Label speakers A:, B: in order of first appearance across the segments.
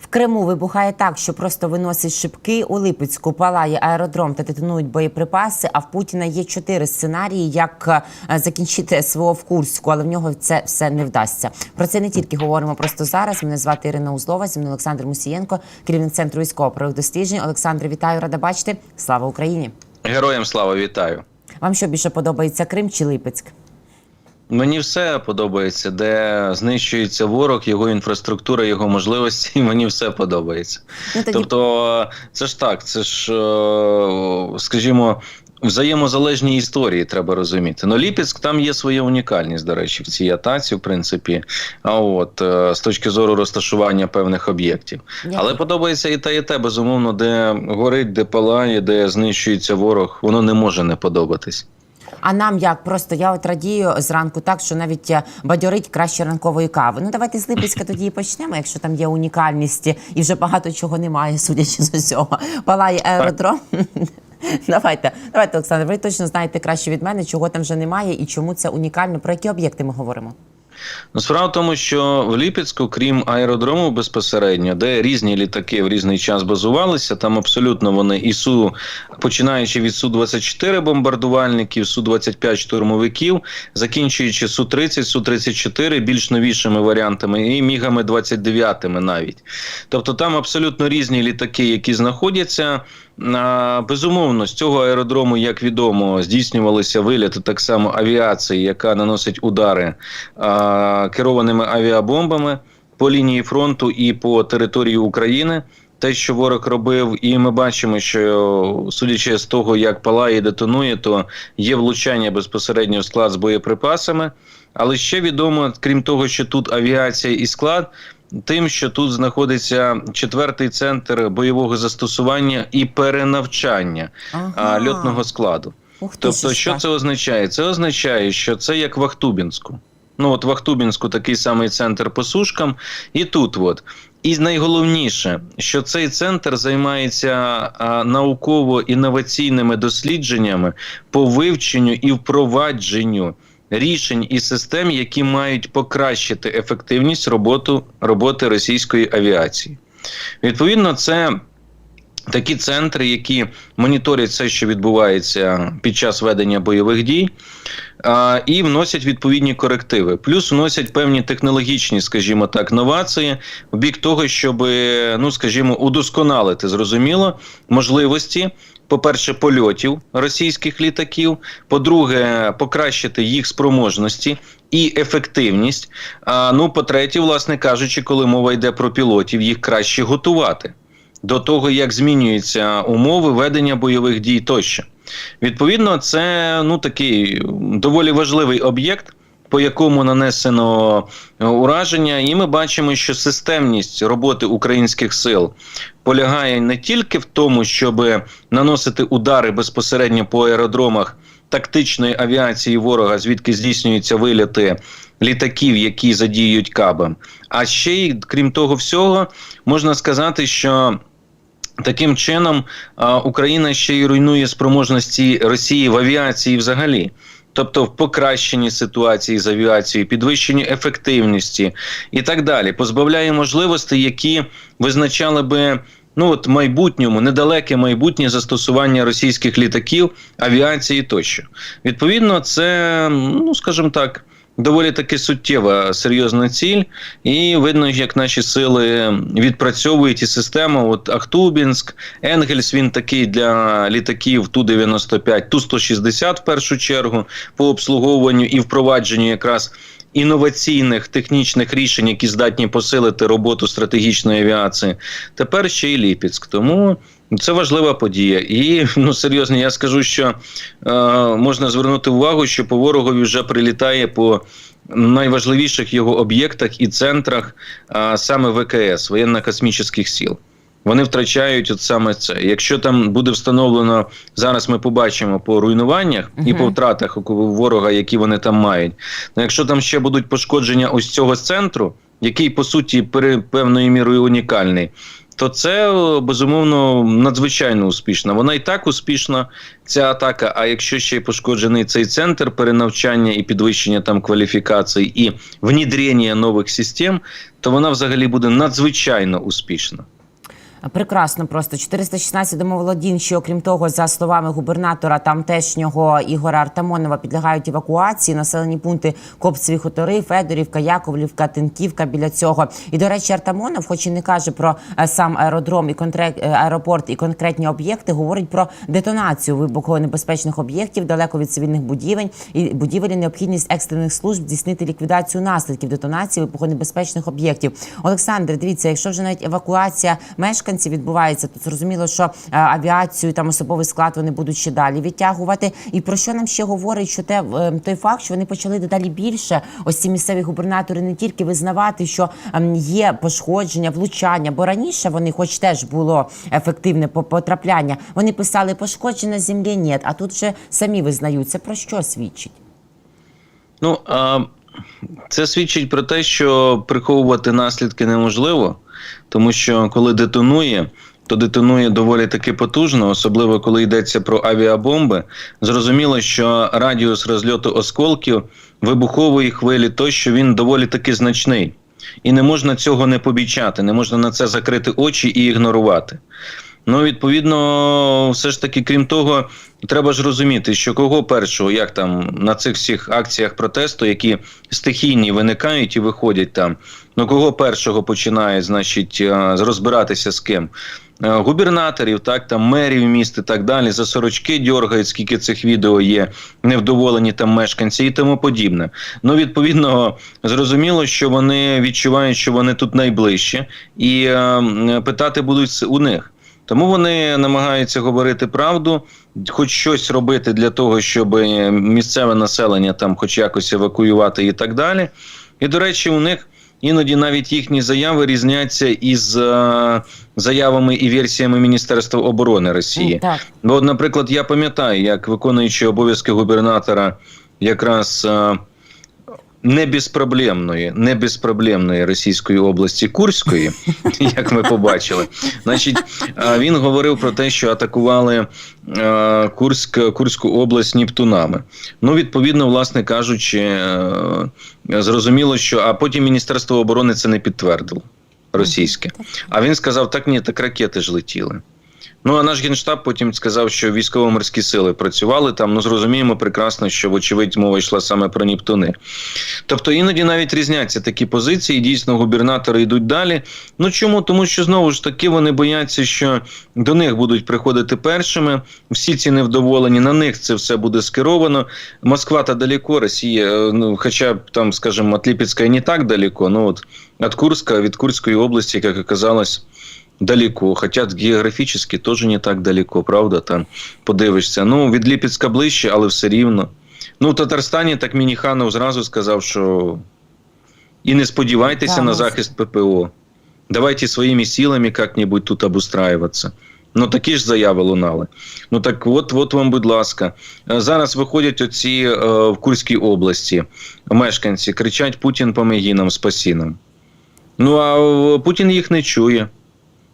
A: В Криму вибухає так, що просто виносить шибки. У Липецьку палає аеродром та детонують боєприпаси. А в Путіна є чотири сценарії, як е, закінчити СВО в Курську, але в нього це все не вдасться. Про це не тільки говоримо просто зараз. Мене звати Ірина Узлова, зі мною Олександр Мусієнко, керівник центру військово досліджень. Олександр, вітаю, рада бачити. Слава Україні!
B: Героям слава вітаю.
A: Вам що більше подобається Крим чи Липецьк?
B: Мені все подобається, де знищується ворог, його інфраструктура, його можливості. Мені все подобається.
A: Ну, тоді-
B: Тобто, це ж так, це ж, е, скажімо, взаємозалежні історії треба розуміти. Ну, Ліпецьк там є своя унікальність, до речі, в цій атаці, в принципі. А от е, з точки зору розташування певних об'єктів.
A: Я-
B: Але подобається і те, і те, безумовно, де горить, де палає, де знищується ворог, воно не може не подобатись.
A: А нам як просто я от радію зранку так, що навіть е, бадьорить краще ранкової кави. Ну давайте з Липецька тоді і почнемо, якщо там є унікальність і вже багато чого немає, судячи з усього. Палає аеродром. Давайте, давайте, Олександр. Ви точно знаєте краще від мене, чого там вже немає і чому це унікально. Про які об'єкти ми говоримо?
B: Ну, справа в тому, що в Ліпецьку, крім аеродрому безпосередньо, де різні літаки в різний час базувалися, там абсолютно вони і су, починаючи від су 24 бомбардувальників, су 25 штурмовиків, закінчуючи су 30 су 34 більш новішими варіантами, і мігами 29 навіть. Тобто там абсолютно різні літаки, які знаходяться. Безумовно, з цього аеродрому, як відомо, здійснювалися виліти так само авіації, яка наносить удари керованими авіабомбами по лінії фронту і по території України. Те, що ворог робив, і ми бачимо, що судячи з того, як палає і детонує, то є влучання безпосередньо в склад з боєприпасами. Але ще відомо, крім того, що тут авіація і склад, тим, що тут знаходиться четвертий центр бойового застосування і перенавчання а, льотного складу.
A: Ух
B: Тобто, що
A: так.
B: це означає? Це означає, що це як в Ахтубінську. Ну, от в Ахтубінську такий самий центр по сушкам, і тут от. І найголовніше, що цей центр займається науково-інноваційними дослідженнями по вивченню і впровадженню рішень і систем, які мають покращити ефективність роботу, роботи російської авіації. Відповідно, це такі центри, які моніторять все, що відбувається під час ведення бойових дій, і вносять відповідні корективи. Плюс вносять певні технологічні, скажімо так, новації в бік того, щоб, ну скажімо, удосконалити зрозуміло можливості. По-перше, польотів російських літаків, по-друге, покращити їх спроможності і ефективність. А ну, по-третє, власне кажучи, коли мова йде про пілотів, їх краще готувати до того, як змінюються умови ведення бойових дій тощо. Відповідно, це ну такий доволі важливий об'єкт. По якому нанесено ураження, і ми бачимо, що системність роботи українських сил полягає не тільки в тому, щоб наносити удари безпосередньо по аеродромах тактичної авіації ворога, звідки здійснюються виліти літаків, які задіюють кабом. А ще й крім того всього, можна сказати, що Таким чином Україна ще й руйнує спроможності Росії в авіації взагалі. Тобто в покращенні ситуації з авіацією, підвищенні ефективності і так далі, позбавляє можливостей, які визначали би ну от майбутньому, недалеке майбутнє застосування російських літаків, авіації тощо. Відповідно, це ну скажімо так. Доволі таки суттєва серйозна ціль, і видно, як наші сили відпрацьовують і систему. От Ахтубінськ, Енгельс він такий для літаків Ту 95 Ту 160 в першу чергу по обслуговуванню і впровадженню якраз інноваційних технічних рішень, які здатні посилити роботу стратегічної авіації. Тепер ще й Ліпецьк. Тому це важлива подія. І ну серйозно, я скажу, що е, можна звернути увагу, що по ворогові вже прилітає по найважливіших його об'єктах і центрах, а саме ВКС воєнно-космічних сил. Вони втрачають от саме це. Якщо там буде встановлено зараз, ми побачимо по руйнуваннях і по втратах ворога, які вони там мають. Ну, якщо там ще будуть пошкодження ось цього центру, який по суті пере, певною мірою унікальний, то це е, безумовно надзвичайно успішно. Вона і так успішна, ця атака. А якщо ще й пошкоджений цей центр перенавчання і підвищення там кваліфікацій і внідрення нових систем, то вона взагалі буде надзвичайно успішна.
A: Прекрасно, просто 416 домоволодінь, що окрім того, за словами губернатора тамтешнього Ігора Артамонова, підлягають евакуації. Населені пункти Копцеві хутори, Федорівка, Яковлівка, Тинківка біля цього. І до речі, Артамонов, хоч і не каже про е, сам аеродром і конкрет е, аеропорт і конкретні об'єкти, говорить про детонацію вибухонебезпечних об'єктів далеко від цивільних будівель і будівель і необхідність екстрених служб здійснити ліквідацію наслідків детонації вибухонебезпечних об'єктів. Олександр, дивіться, якщо вже навіть евакуація мешканців відбувається, то зрозуміло, що е, авіацію там особовий склад вони будуть ще далі відтягувати. І про що нам ще говорить, що те е, той факт, що вони почали дедалі більше, ось ці місцеві губернатори не тільки визнавати, що ем, є пошкодження, влучання, бо раніше вони, хоч теж було ефективне по- потрапляння, вони писали пошкодження землі, ні, а тут вже самі визнають. Це про що свідчить?
B: Ну а це свідчить про те, що приховувати наслідки неможливо, тому що коли детонує, то детонує доволі таки потужно, особливо коли йдеться про авіабомби. Зрозуміло, що радіус розльоту осколків, вибухової хвилі, тощо він доволі таки значний. І не можна цього не побічати, не можна на це закрити очі і ігнорувати. Ну, відповідно, все ж таки, крім того, треба ж розуміти, що кого першого, як там на цих всіх акціях протесту, які стихійні виникають і виходять там, ну кого першого починає, значить, е, розбиратися з ким. Е, Губернаторів, так там мерів міст і так далі, за сорочки дьоргають, скільки цих відео є, невдоволені там мешканці і тому подібне. Ну, відповідно, зрозуміло, що вони відчувають, що вони тут найближче, і е, питати будуть у них. Тому вони намагаються говорити правду, хоч щось робити для того, щоб е, місцеве населення там, хоч якось евакуювати і так далі. І до речі, у них іноді навіть їхні заяви різняться із е, заявами і версіями Міністерства оборони Росії.
A: Так.
B: Бо, наприклад, я пам'ятаю, як виконуючи обов'язки губернатора якраз е, не безпроблемної, не безпроблемної Російської області Курської, як ми побачили, значить, він говорив про те, що атакували Курськ, Курську область Нептунами. Ну, відповідно, власне кажучи, зрозуміло, що а потім Міністерство оборони це не підтвердило російське. А він сказав: так ні, так ракети ж летіли. Ну а наш генштаб потім сказав, що військово-морські сили працювали там. Ну зрозуміємо прекрасно, що вочевидь мова йшла саме про Нептуни. Тобто іноді навіть різняться такі позиції. Дійсно, губернатори йдуть далі. Ну чому? Тому що знову ж таки вони бояться, що до них будуть приходити першими. Всі ці невдоволені на них це все буде скеровано. Москва та далеко, Росія, е, ну хоча б там, скажімо, от і не так далеко. Ну от від Курська, від Курської області, як оказалось. Далеко, хотя географически тоже не так далеко, правда? Там подивишся. Ну, від Ліпецька ближче, але все рівно. Ну, в Татарстані так Мініханов зразу сказав, що і не сподівайтеся
A: Так,
B: на
A: ну,
B: захист ППО. Давайте своїми силами як-небудь тут обустраюватися. Ну, такі ж заяви лунали. Ну так от, от вам, будь ласка. Е, Зараз виходять оці е, в Курській області мешканці, кричать Путін помоги нам, спаси нам. Ну а е, Путін їх не чує.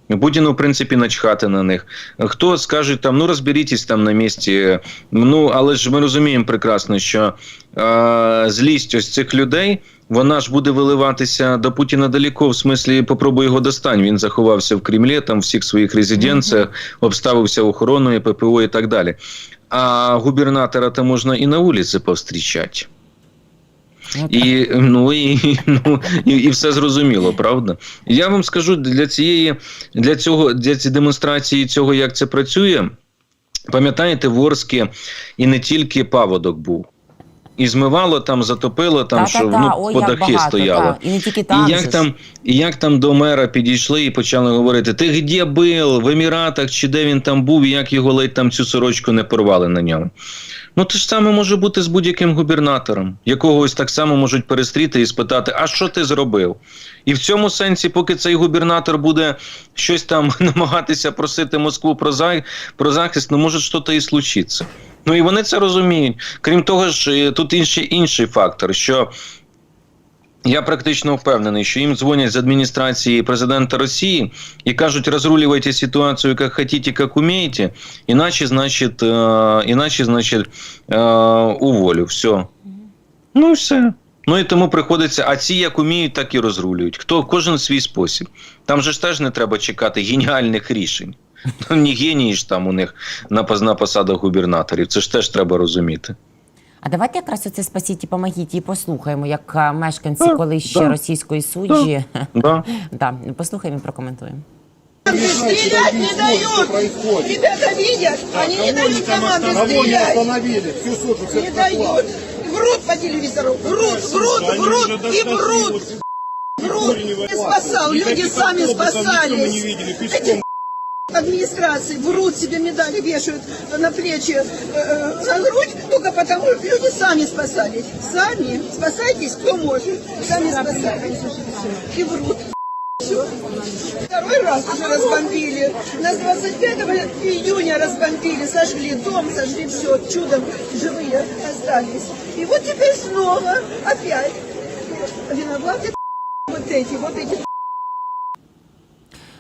B: Путіну, в принципі, начхати на них. Хто скаже там, ну розберітесь там на місці. Ну, але ж ми розуміємо прекрасно, що е, злість ось цих людей, вона ж буде виливатися до Путіна далеко, в смислі, попробуй його достань. Він заховався в Кремлі, там всіх своїх резиденціях, обставився охороною, ППО і так далі. А губернатора то можна і на вулиці повстрічати.
A: Ну.
B: І, ну, і, ну, і, і все зрозуміло, правда? Я вам скажу для цієї, для цього, для цієї демонстрації цього, як це працює, пам'ятаєте, в Орскі і не тільки паводок був. І змивало там, затопило там, що
A: Та-та-та,
B: ну,
A: ой,
B: по
A: як багато,
B: стояло.
A: та. І не тільки там.
B: І як там, і як там до мера підійшли і почали говорити: ти де був, в Еміратах, чи де він там був, і як його ледь там цю сорочку не порвали на ньому. Ну, те ж саме може бути з будь-яким губернатором, якого ось так само можуть перестріти і спитати, а що ти зробив? І в цьому сенсі, поки цей губернатор буде щось там намагатися просити Москву про, за... про захист, ну може щось і случиться. Ну і вони це розуміють. Крім того ж, тут інший інший фактор, що Я практично впевнений, що їм дзвонять з адміністрації президента Росії і кажуть, розрулювайте ситуацію, як хотите, як умієте, іначе, значить, е, іначе, значить, е, уволю. Все. Ну все. Ну і тому приходиться, а ці як уміють, так і розрулюють. Хто кожен свій спосіб. Там же ж теж не треба чекати геніальних рішень. Ну, не генії ж там у них на посадах губернаторів. Це ж теж треба розуміти.
A: А давайте якраз оце спасіть і помогіть і послухаємо, як е, мешканці
B: Так,
A: коли ще
B: так.
A: російської суджі.
B: Да?
A: Да, послухаємо і прокоментуємо.
C: Стрелять не дают! Ребята видят, они не дают команды
D: Кого не
C: стрелять!
D: Всю сушу
C: Не дают! Врут по телевизору! Врут, врут, врут и врут! Врут! Не спасал, люди сами
D: Мы
C: спасались! Администрации врут себе медали, вешают на плечи, э, э, на грудь, только потому что люди сами спасались. Сами спасайтесь, кто может. Сами спасайтесь. И врут. Всё. Второй раз уже разбомбили. Нас 25 июня разбомбили, сожгли дом, сожгли все, чудом живые остались. И вот теперь снова опять виноваты вот эти, вот эти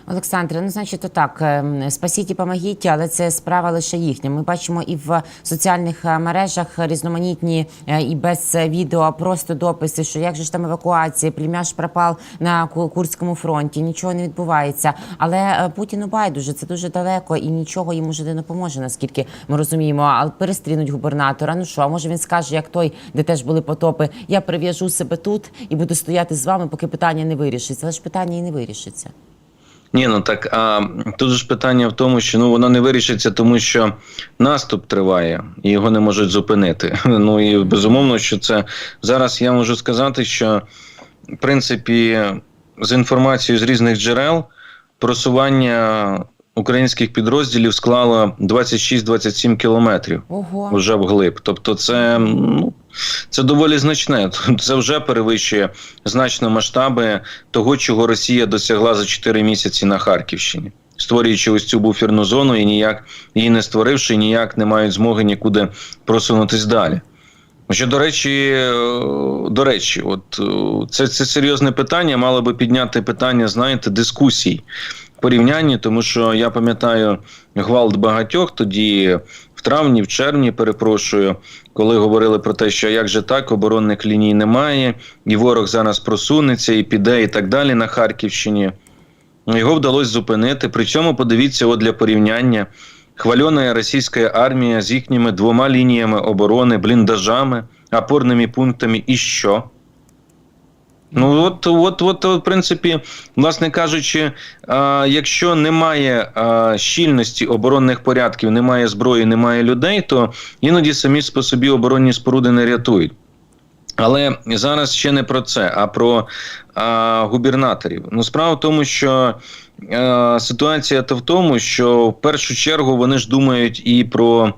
A: Олександре, ну значить, так, ем, спасіть і помогіть, але це справа лише їхня. Ми бачимо і в соціальних е, мережах різноманітні е, і без відео, просто дописи, що як же ж там евакуація, плем'яш пропав на Ку- Курському фронті, нічого не відбувається. Але е, Путіну байдуже, це дуже далеко і нічого йому вже не допоможе, наскільки ми розуміємо. Але перестрінуть губернатора. Ну що, може він скаже, як той, де теж були потопи, я прив'яжу себе тут і буду стояти з вами, поки питання не вирішиться. Але ж питання і не вирішиться.
B: Ні, ну так а тут ж питання в тому, що ну воно не вирішиться, тому що наступ триває і його не можуть зупинити. Ну і безумовно, що це зараз я можу сказати, що в принципі з інформацією з різних джерел просування українських підрозділів склало 26-27 кілометрів
A: Ого.
B: вже вглиб. Тобто, це ну це доволі значне. Це вже перевищує значно масштаби того, чого Росія досягла за 4 місяці на Харківщині, створюючи ось цю буферну зону і ніяк її не створивши, ніяк не мають змоги нікуди просунутись далі. Що, до речі, е, до речі, от е, це, це серйозне питання. Мало би підняти питання, знаєте, дискусій порівнянні, тому що я пам'ятаю гвалт багатьох тоді травні, в червні, перепрошую, коли говорили про те, що як же так, оборонних ліній немає, і ворог зараз просунеться і піде, і так далі на Харківщині. Його вдалося зупинити. При цьому подивіться, от для порівняння. Хвальона російська армія з їхніми двома лініями оборони, бліндажами, опорними пунктами і що? Ну, от, от, от, в принципі, власне кажучи, а, якщо немає а, щільності оборонних порядків, немає зброї, немає людей, то іноді самі по собі оборонні споруди не рятують. Але зараз ще не про це, а про а, губернаторів. Ну, справа в тому, що е, ситуація то в тому, що в першу чергу вони ж думають і про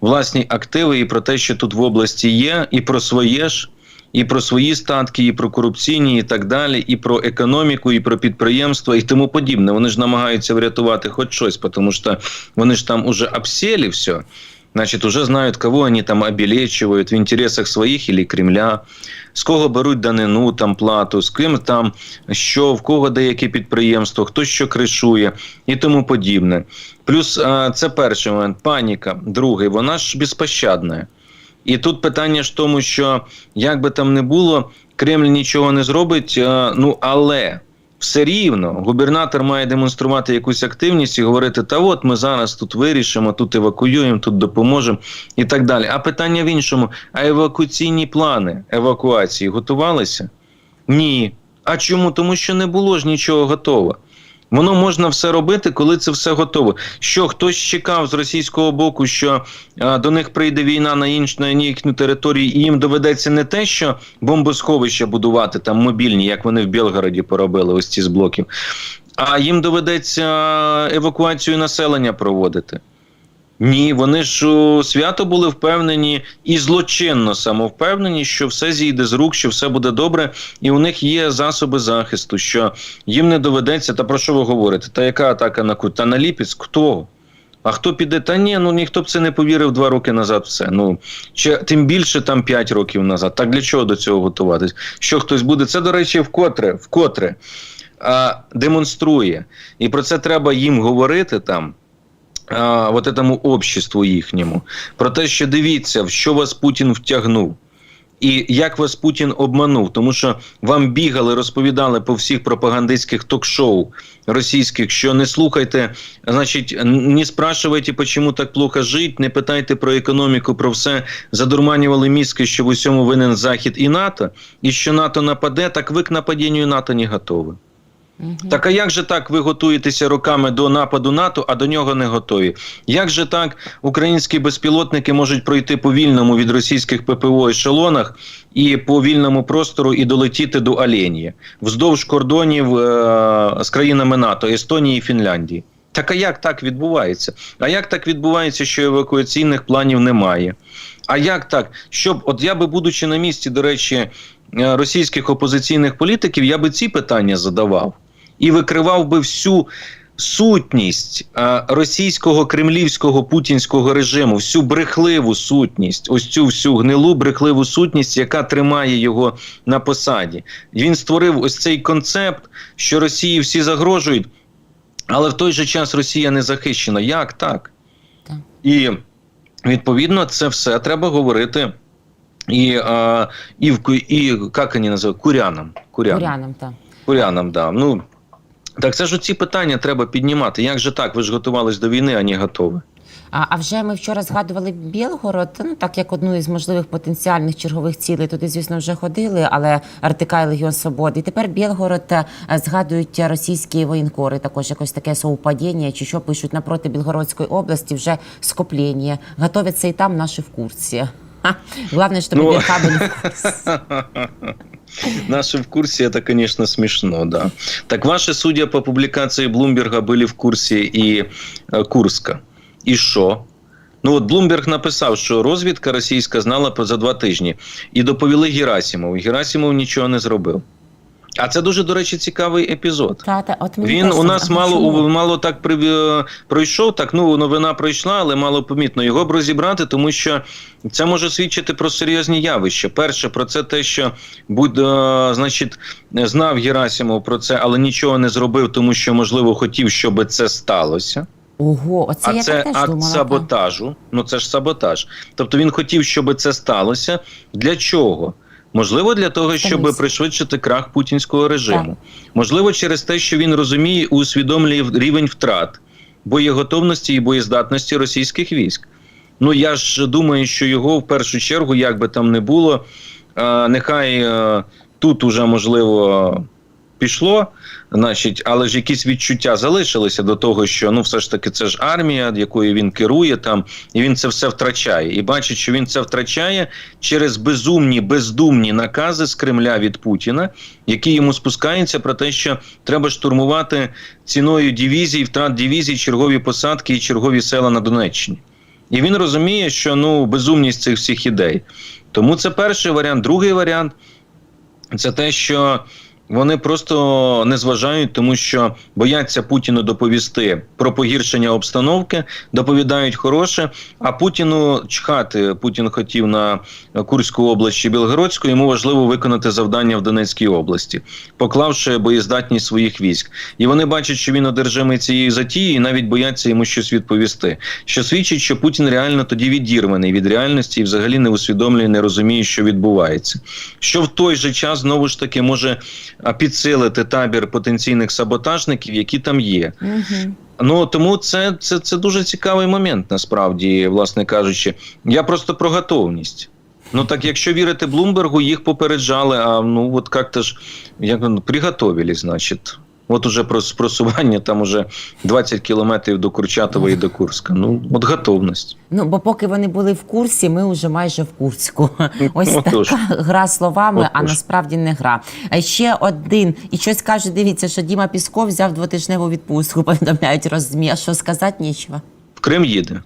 B: власні активи, і про те, що тут в області є, і про своє ж. І про свої статки, і про корупційні, і так далі, і про економіку, і про підприємства, і тому подібне. Вони ж намагаються врятувати хоч щось, тому що вони ж там уже обсели все. Значит, уже знают, кого они там обелечивают в интересах своїх или Кремля, з кого беруть данину там плату, з ким там що, в кого деяке підприємство, хто що кришує і тому подібне. Плюс це перший момент, паніка. Другий, вона ж безпощадна. І тут питання ж тому, що як би там не було, Кремль нічого не зробить, а, ну але все рівно губернатор має демонструвати якусь активність і говорити: та от ми зараз тут вирішимо, тут евакуюємо, тут допоможемо і так далі. А питання в іншому: а евакуаційні плани евакуації готувалися? Ні. А чому? Тому що не було ж нічого готово. Воно можна все робити, коли це все готово. Що хтось чекав з російського боку, що а, до них прийде війна на інш на їхню територію, і їм доведеться не те, що бомбосховища будувати там мобільні, як вони в Білгороді поробили, ось ці з блоків, а їм доведеться евакуацію населення проводити. Ні, вони ж у свято були впевнені і злочинно самовпевнені, що все зійде з рук, що все буде добре, і у них є засоби захисту, що їм не доведеться. Та про що ви говорите? Та яка атака на Кут? Та на Ліпецьк? Хто? А хто піде? Та ні, ну ніхто б це не повірив два роки назад. Все. Ну чи тим більше там п'ять років назад. Так для чого до цього готуватись? Що хтось буде? Це, до речі, вкотре, вкотре а, демонструє. І про це треба їм говорити там. А, от этому обществу їхньому, про те, що дивіться, в що вас Путін втягнув. І як вас Путін обманув, тому що вам бігали, розповідали по всіх пропагандистських ток-шоу російських, що не слухайте, значить, не спрашивайте, чому так плохо жить, не питайте про економіку, про все. Задурманювали мізки, що в усьому винен Захід і НАТО, і що НАТО нападе, так ви к нападінню НАТО не готові. Так а як же так ви готуєтеся роками до нападу НАТО, а до нього не готові? Як же так українські безпілотники можуть пройти по вільному від російських ППО ешелонах і по вільному простору і долетіти до Оленії вздовж кордонів е- з країнами НАТО, Естонії і Фінляндії? Так а як так відбувається? А як так відбувається, що евакуаційних планів немає? А як так? Щоб, от я би, будучи на місці, до речі, е, російських опозиційних політиків, я би ці питання задавав і викривав би всю сутність е, російського кремлівського путінського режиму, всю брехливу сутність, ось цю всю гнилу брехливу сутність, яка тримає його на посаді. Він створив ось цей концепт, що Росії всі загрожують, але в той же час Росія не захищена. Як так?
A: Так.
B: І відповідно це все треба говорити. І, е, і, в, і як вони називають? Курянам. Курянам.
A: Курянам, так.
B: Курянам, да. Ну, так це ж ці питання треба піднімати. Як же так? Ви ж готувались до війни, а не готові.
A: А, а вже ми вчора згадували Білгород, ну так як одну із можливих потенціальних чергових цілей. Туди, звісно, вже ходили, але РТК і Легіон Свободи. І тепер Білгород е, згадують російські воєнкори. Також якось таке совпадіння, чи що пишуть напроти Білгородської області вже скоплення. Готовяться і там наші в курсі. Ха. Главное, чтобы
B: Ну.
A: Белка были в курсе.
B: Наши в курсе, это, конечно, смешно, да. Так ваши, судя по публикации Блумберга, были в курсі і е, Курска. І що? Ну от Блумберг написав, що розвідка російська знала про- за два тижні. І доповіли Герасимову. Герасимов нічого не зробив. А це дуже, до речі, цікавий епізод.
A: Та, та, от мені
B: Він у нас мало
A: чому?
B: мало так при, е, пройшов. Так ну новина пройшла, але мало помітно. Його б розібрати, тому що це може свідчити про серйозні явища. Перше, про це те, що будь, е, значить, знав Герасимов про це, але нічого не зробив, тому що можливо хотів, щоб це сталося.
A: Ого, оце
B: а
A: я
B: це
A: так теж
B: акт
A: думала. та.
B: саботажу. Ну це ж саботаж. Тобто він хотів, щоб це сталося. Для чого? Можливо, для того, щоб пришвидшити крах путінського режиму. Можливо, через те, що він розуміє і усвідомлює рівень втрат боєготовності і боєздатності російських військ. Ну я ж думаю, що його в першу чергу, як би там не було, нехай е, тут уже можливо пішло, значить, але ж якісь відчуття залишилися до того, що ну все ж таки це ж армія, якою він керує там, і він це все втрачає. І бачить, що він це втрачає через безумні, бездумні накази з Кремля від Путіна, які йому спускаються про те, що треба штурмувати ціною дивізій, втрат дивізій, чергові посадки і чергові села на Донеччині. І він розуміє, що ну безумність цих всіх ідей. Тому це перший варіант. Другий варіант це те, що вони просто не зважають, тому що бояться Путіну доповісти про погіршення обстановки, доповідають хороше. А Путіну чхати Путін хотів на Курську область чи Білгородську. Йому важливо виконати завдання в Донецькій області, поклавши боєздатність своїх військ. І вони бачать, що він одержимий цією затією, і навіть бояться йому щось відповісти. Що свідчить, що Путін реально тоді відірваний від реальності і взагалі не усвідомлює, не розуміє, що відбувається. Що в той же час знову ж таки може підсилити табір потенційних саботажників, які там є. Ну тому це, це, це дуже цікавий момент, насправді, власне кажучи. Я просто про готовність. Ну так, якщо вірити Блумбергу, їх попереджали, а ну от як-то ж як воно, приготовили, значить. От уже про просування там уже 20 кілометрів до Курчатова і до Курська. Ну, от готовність.
A: Ну, бо поки вони були в курсі, ми вже майже в Курську. Ось
B: Отож.
A: така гра словами, а
B: Отож.
A: насправді не гра. А ще один. І щось каже, дивіться, що Діма Пісков взяв двотижневу відпустку, повідомляють розмі. А що сказати нічого.
B: В Крим їде.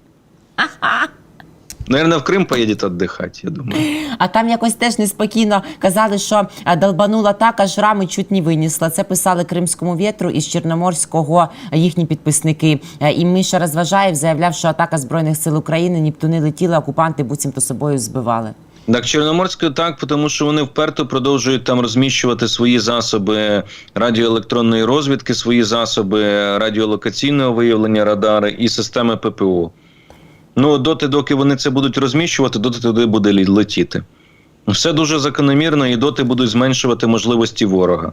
B: Наверное, в Крим поїде віддихати, я думаю.
A: А там якось теж неспокійно казали, що е, долбанула так, аж рами чуть не винесла. Це писали Кримському вітру із Чорноморського е, їхні підписники. Е, І Міша Розважаєв заявляв, що атака збройних сил України Нептуни летіли, окупанти буцімто собою збивали.
B: Так, Чорноморською так, тому що вони вперто продовжують там розміщувати свої засоби радіоелектронної розвідки, свої засоби радіолокаційного виявлення радари і системи ППО. Ну, доти, доки вони це будуть розміщувати, доти туди буде летіти. Все дуже закономірно, і доти будуть зменшувати можливості ворога.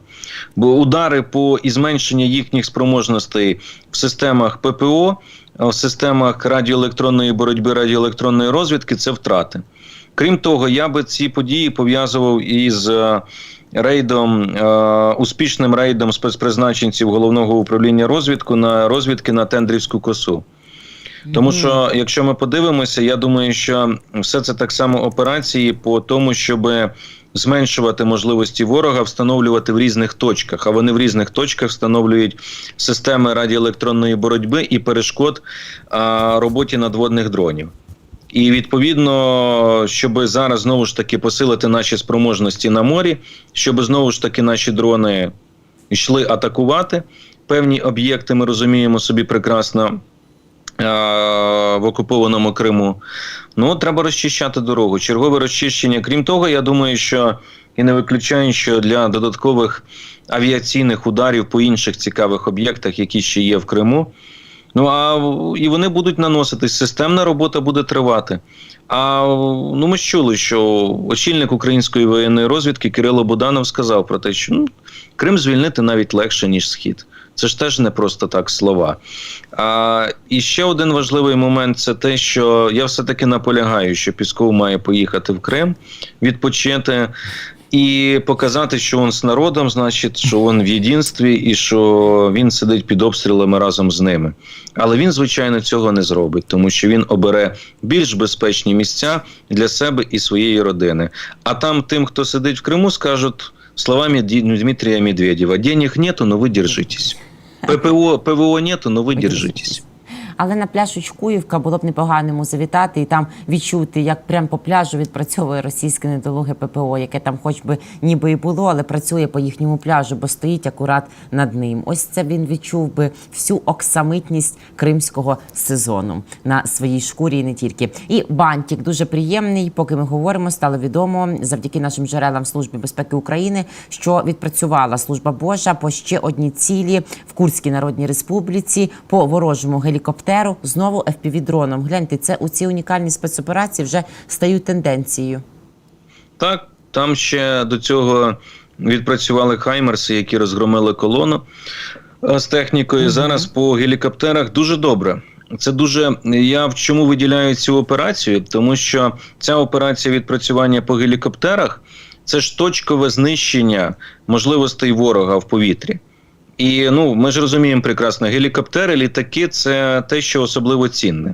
B: Бо удари по і зменшення їхніх спроможностей в системах ППО, в системах радіоелектронної боротьби, радіоелектронної розвідки це втрати. Крім того, я би ці події пов'язував із е, рейдом, е, успішним рейдом спецпризначенців головного управління розвідку на розвідки на Тендрівську косу. Тому що, якщо ми подивимося, я думаю, що все це так само операції по тому, щоб зменшувати можливості ворога, встановлювати в різних точках. А вони в різних точках встановлюють системи радіоелектронної боротьби і перешкод а, роботі надводних дронів. І відповідно, щоб зараз знову ж таки посилити наші спроможності на морі, щоб знову ж таки наші дрони йшли атакувати певні об'єкти, ми розуміємо собі прекрасно в окупованому Криму. Ну, треба розчищати дорогу. Чергове розчищення. Крім того, я думаю, що і не виключаю, що для додаткових авіаційних ударів по інших цікавих об'єктах, які ще є в Криму. Ну а і вони будуть наноситись. Системна робота буде тривати. А ну ми ж чули, що очільник української воєнної розвідки Кирило Буданов сказав про те, що ну, Крим звільнити навіть легше, ніж схід. Це ж теж не просто так слова. А, і ще один важливий момент це те, що я все-таки наполягаю, що Пісков має поїхати в Крим, відпочити і показати, що він з народом, значить, що він в єдинстві і що він сидить під обстрілами разом з ними. Але він, звичайно, цього не зробить, тому що він обере більш безпечні місця для себе і своєї родини. А там тим, хто сидить в Криму, скажуть словами Дмитрия Медведєва: денег нету, но ви держитесь. ППО, ПВО нету, но вы держитесь.
A: Але на пляж Учкуївка було б непогано йому завітати і там відчути, як прямо по пляжу відпрацьовує російське недолуге ППО, яке там, хоч би ніби і було, але працює по їхньому пляжу, бо стоїть акурат над ним. Ось це він відчув би всю оксамитність кримського сезону на своїй шкурі, і не тільки. І бантик дуже приємний. Поки ми говоримо, стало відомо завдяки нашим джерелам Служби безпеки України, що відпрацювала служба Божа по ще одній цілі в Курській Народній Республіці по ворожому гелікоптеру. Знову fpv дроном Гляньте, це у ці унікальні спецоперації вже стають тенденцією.
B: Так, там ще до цього відпрацювали хаймерси, які розгромили колону е, з технікою. Зараз по гелікоптерах дуже добре. Це дуже я в чому виділяю цю операцію, тому що ця операція відпрацювання по гелікоптерах це ж точкове знищення можливостей ворога в повітрі. І ну ми ж розуміємо прекрасно, гелікоптери, літаки це те, що особливо цінне.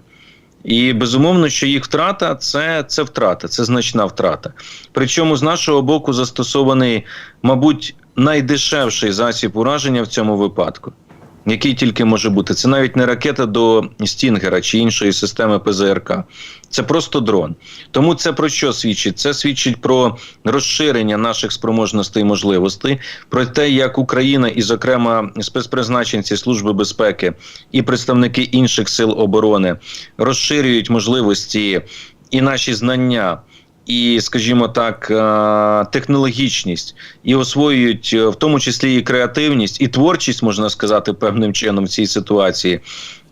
B: І безумовно, що їх втрата це, це втрата, це значна втрата. Причому з нашого боку застосований, мабуть, найдешевший засіб ураження в цьому випадку, який тільки може бути. Це навіть не ракета до Стінгера чи іншої системи ПЗРК. Це просто дрон. Тому це про що свідчить? Це свідчить про розширення наших спроможностей і можливостей, про те, як Україна і, зокрема, спецпризначенці Служби безпеки і представники інших сил оборони розширюють можливості і наші знання. І, скажімо так, е, технологічність і освоюють е, в тому числі і креативність, і творчість, можна сказати, певним чином в цій ситуації.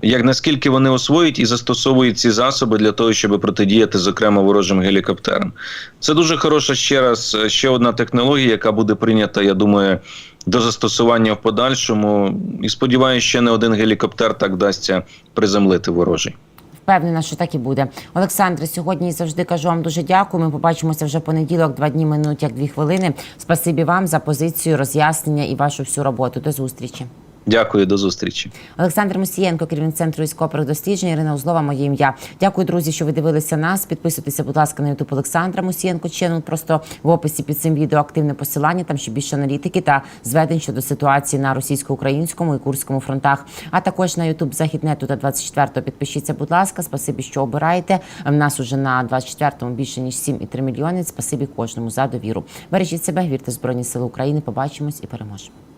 B: Як наскільки вони освоюють і застосовують ці засоби для того, щоб протидіяти, зокрема, ворожим гелікоптерам, це дуже хороша ще раз е, ще одна технологія, яка буде прийнята, я думаю, до застосування в подальшому. І сподіваюся, ще не один гелікоптер так вдасться приземлити ворожий.
A: Впевнена, що так і буде. Олександре, сьогодні завжди кажу вам дуже дякую. Ми побачимося вже понеділок, два дні минуть як дві хвилини. Спасибі вам за позицію, роз'яснення і вашу всю роботу. До зустрічі.
B: Дякую, до зустрічі.
A: Олександр Мусієнко, керівник центру військових досліджень, Ірина Узлова, моє ім'я. Дякую, друзі, що ви дивилися нас. Підписуйтеся, будь ласка, на ютуб Олександра Мусієнко. Ченел просто в описі під цим відео активне посилання. Там ще більше аналітики та зведень щодо ситуації на російсько-українському і курському фронтах. А також на ютуб Західнету та 24-го підпишіться, будь ласка. Спасибі, що обираєте. В нас уже на 24-му більше ніж 7,3 мільйони. Спасибі кожному за довіру. Бережіть себе, вірте в Збройні Сили України. Побачимось і переможемо.